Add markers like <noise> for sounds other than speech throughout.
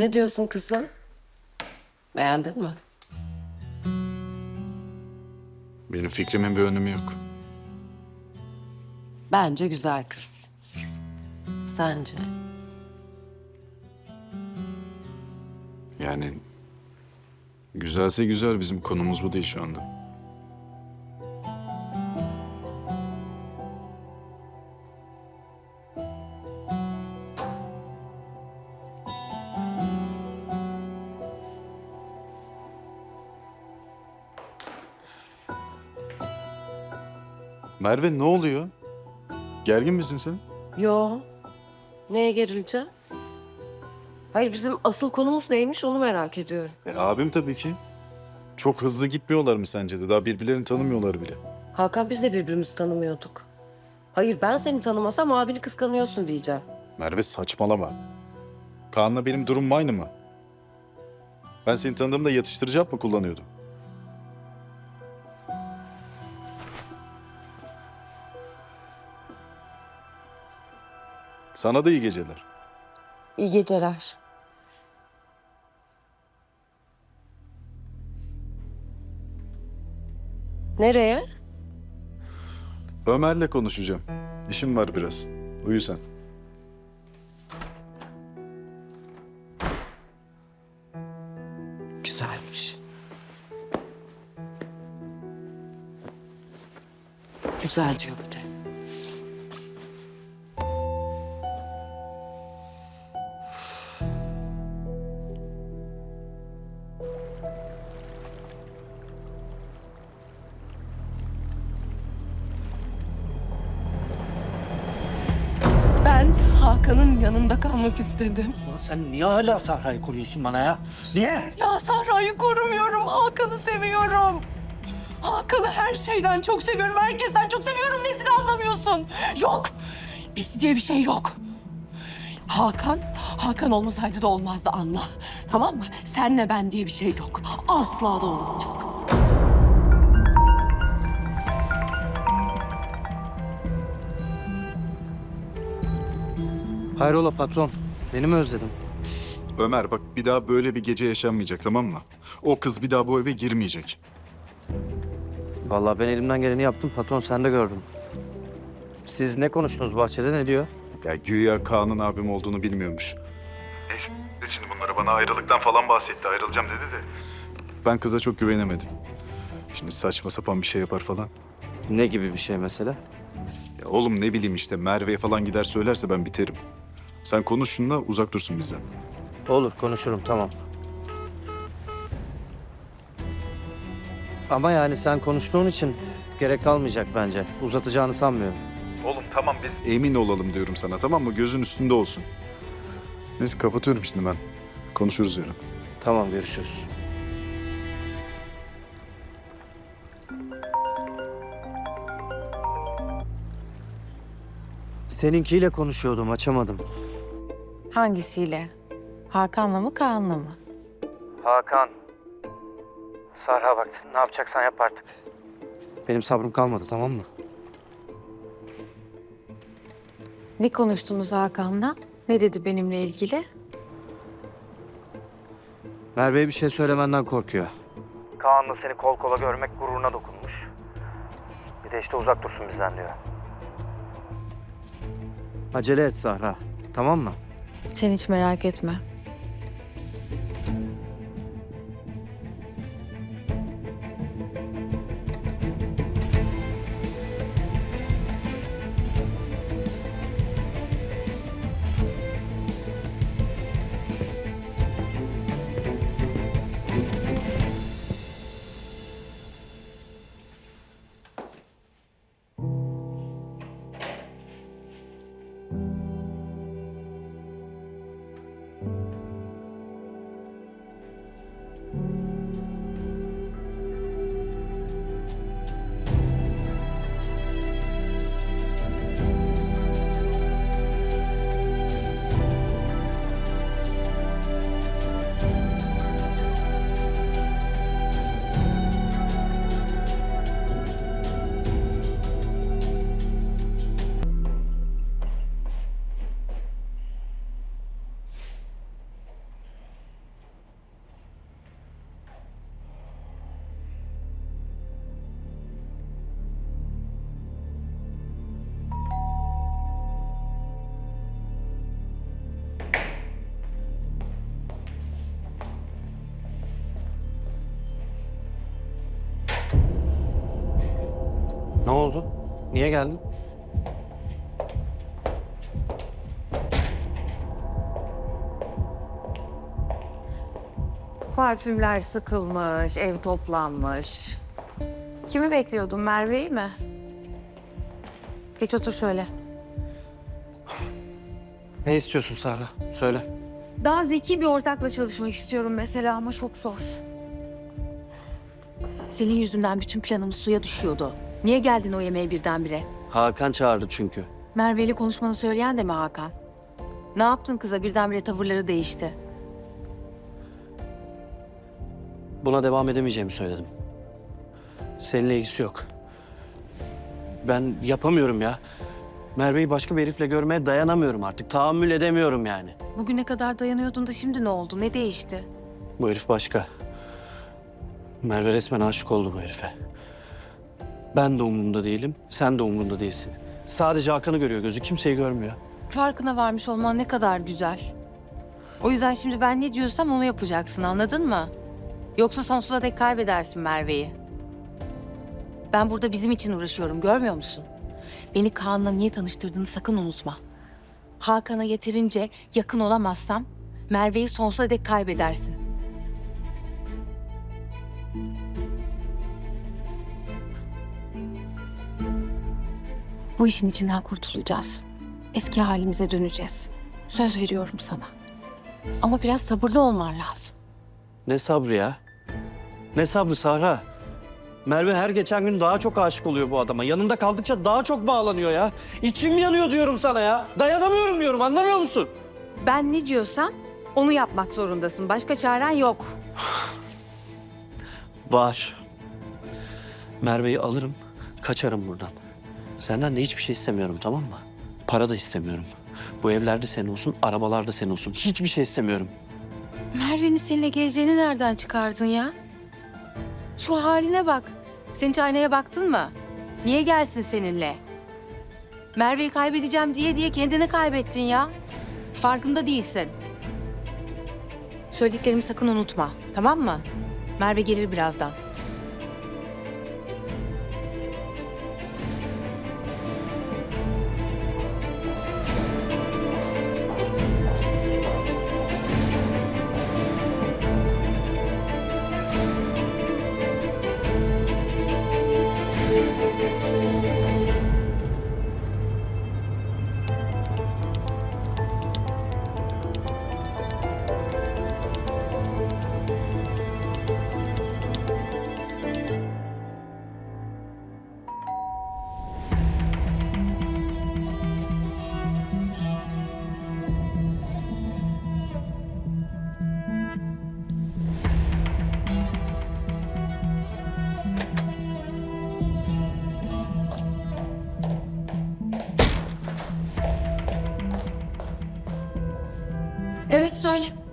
Ne diyorsun kızım? Beğendin mi? Benim fikrimin bir önemi yok. Bence güzel kız. Sence? Yani güzelse güzel bizim konumuz bu değil şu anda. Merve ne oluyor? Gergin misin sen? Yo. Neye gerileceğim? Hayır bizim asıl konumuz neymiş onu merak ediyorum. E, abim tabii ki. Çok hızlı gitmiyorlar mı sence de? Daha birbirlerini tanımıyorlar bile. Hakan biz de birbirimizi tanımıyorduk. Hayır ben seni tanımasam abini kıskanıyorsun diyeceğim. Merve saçmalama. Kaan'la benim durumum aynı mı? Ben seni tanıdığımda yatıştırıcı mı kullanıyordum? Sana da iyi geceler. İyi geceler. Nereye? Ömer'le konuşacağım. İşim var biraz. Uyu sen. Güzelmiş. Güzel diyor bir de. Hakan'ın yanında kalmak istedim. Ulan sen niye hala Sahra'yı koruyorsun bana ya? Niye? Ya Sahra'yı korumuyorum. Hakan'ı seviyorum. Hakan'ı her şeyden çok seviyorum. Herkesten çok seviyorum. Nesini anlamıyorsun? Yok. Biz diye bir şey yok. Hakan, Hakan olmasaydı da olmazdı anla. Tamam mı? Senle ben diye bir şey yok. Asla da olmayacak. Hayrola patron? Beni mi özledin? Ömer bak bir daha böyle bir gece yaşanmayacak tamam mı? O kız bir daha bu eve girmeyecek. Vallahi ben elimden geleni yaptım patron sen de gördün. Siz ne konuştunuz bahçede ne diyor? Ya güya Kaan'ın abim olduğunu bilmiyormuş. Neyse şimdi bunları bana ayrılıktan falan bahsetti. Ayrılacağım dedi de. Ben kıza çok güvenemedim. Şimdi saçma sapan bir şey yapar falan. Ne gibi bir şey mesela? Ya oğlum ne bileyim işte Merve'ye falan gider söylerse ben biterim. Sen konuş şununla uzak dursun bizden. Olur konuşurum tamam. Ama yani sen konuştuğun için gerek kalmayacak bence. Uzatacağını sanmıyorum. Oğlum tamam biz emin olalım diyorum sana tamam mı? Gözün üstünde olsun. Neyse kapatıyorum şimdi ben. Konuşuruz yarın. Tamam görüşürüz. Seninkiyle konuşuyordum açamadım. Hangisiyle? Hakan'la mı Kaan'la mı? Hakan. Sarha bak ne yapacaksan yap artık. Benim sabrım kalmadı tamam mı? Ne konuştunuz Hakan'la? Ne dedi benimle ilgili? Merve'ye bir şey söylemenden korkuyor. Kaan'la seni kol kola görmek gururuna dokunmuş. Bir de işte uzak dursun bizden diyor. Acele et Sahra. Tamam mı? Sen hiç merak etme. Ne oldu? Niye geldin? Parfümler sıkılmış, ev toplanmış. Kimi bekliyordun, Merve'yi mi? Geç otur şöyle. <sighs> Ne istiyorsun Sahra? Söyle. Daha zeki bir ortakla çalışmak istiyorum mesela ama çok zor. Senin yüzünden bütün planımız suya düşüyordu. Niye geldin o yemeğe birdenbire? Hakan çağırdı çünkü. Merve ile konuşmanı söyleyen de mi Hakan? Ne yaptın kıza birdenbire tavırları değişti? Buna devam edemeyeceğimi söyledim. Seninle ilgisi yok. Ben yapamıyorum ya. Merve'yi başka bir herifle görmeye dayanamıyorum artık. Tahammül edemiyorum yani. Bugüne kadar dayanıyordun da şimdi ne oldu? Ne değişti? Bu herif başka. Merve resmen aşık oldu bu herife. Ben de umurunda değilim, sen de umurunda değilsin. Sadece Hakan'ı görüyor gözü, kimseyi görmüyor. Farkına varmış olman ne kadar güzel. O yüzden şimdi ben ne diyorsam onu yapacaksın anladın mı? Yoksa sonsuza dek kaybedersin Merve'yi. Ben burada bizim için uğraşıyorum görmüyor musun? Beni Kaan'la niye tanıştırdığını sakın unutma. Hakan'a yeterince yakın olamazsam Merve'yi sonsuza dek kaybedersin. Bu işin içinden kurtulacağız. Eski halimize döneceğiz. Söz veriyorum sana. Ama biraz sabırlı olman lazım. Ne sabrı ya? Ne sabrı Sahra? Merve her geçen gün daha çok aşık oluyor bu adama. Yanında kaldıkça daha çok bağlanıyor ya. İçim yanıyor diyorum sana ya. Dayanamıyorum diyorum anlamıyor musun? Ben ne diyorsam onu yapmak zorundasın. Başka çaren yok. Var. Merve'yi alırım, kaçarım buradan. Senden de hiçbir şey istemiyorum tamam mı? Para da istemiyorum. Bu evlerde senin olsun, arabalarda senin olsun. Hiçbir şey istemiyorum. Merve'nin seninle geleceğini nereden çıkardın ya? Şu haline bak. Sen hiç aynaya baktın mı? Niye gelsin seninle? Merve'yi kaybedeceğim diye diye kendini kaybettin ya. Farkında değilsin. Söylediklerimi sakın unutma. Tamam mı? Merve gelir birazdan.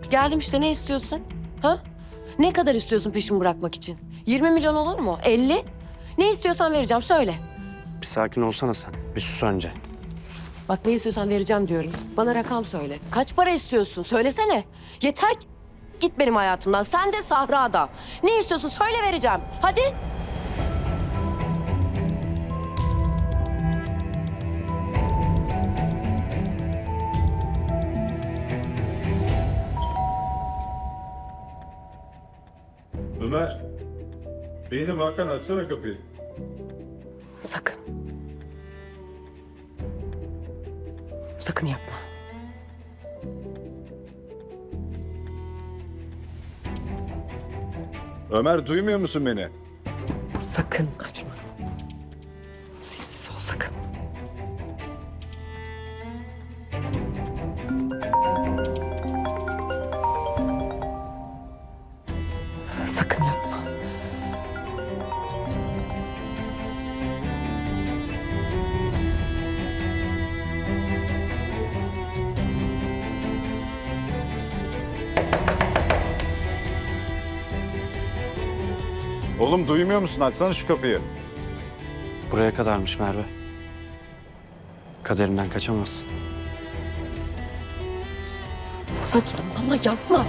Geldim işte ne istiyorsun? Ha? Ne kadar istiyorsun peşimi bırakmak için? 20 milyon olur mu? 50? Ne istiyorsan vereceğim söyle. Bir sakin olsana sen. Bir sus önce. Bak ne istiyorsan vereceğim diyorum. Bana rakam söyle. Kaç para istiyorsun? Söylesene. Yeter ki git benim hayatımdan. Sen de Sahra'da. Ne istiyorsun? Söyle vereceğim. Hadi. Ömer. Benim Hakan açsana kapıyı. Sakın. Sakın yapma. Ömer duymuyor musun beni? Sakın açma. Sessiz ol. Sakın Oğlum duymuyor musun? Açsana şu kapıyı. Buraya kadarmış Merve. Kaderimden kaçamazsın. Saçmalama yapma.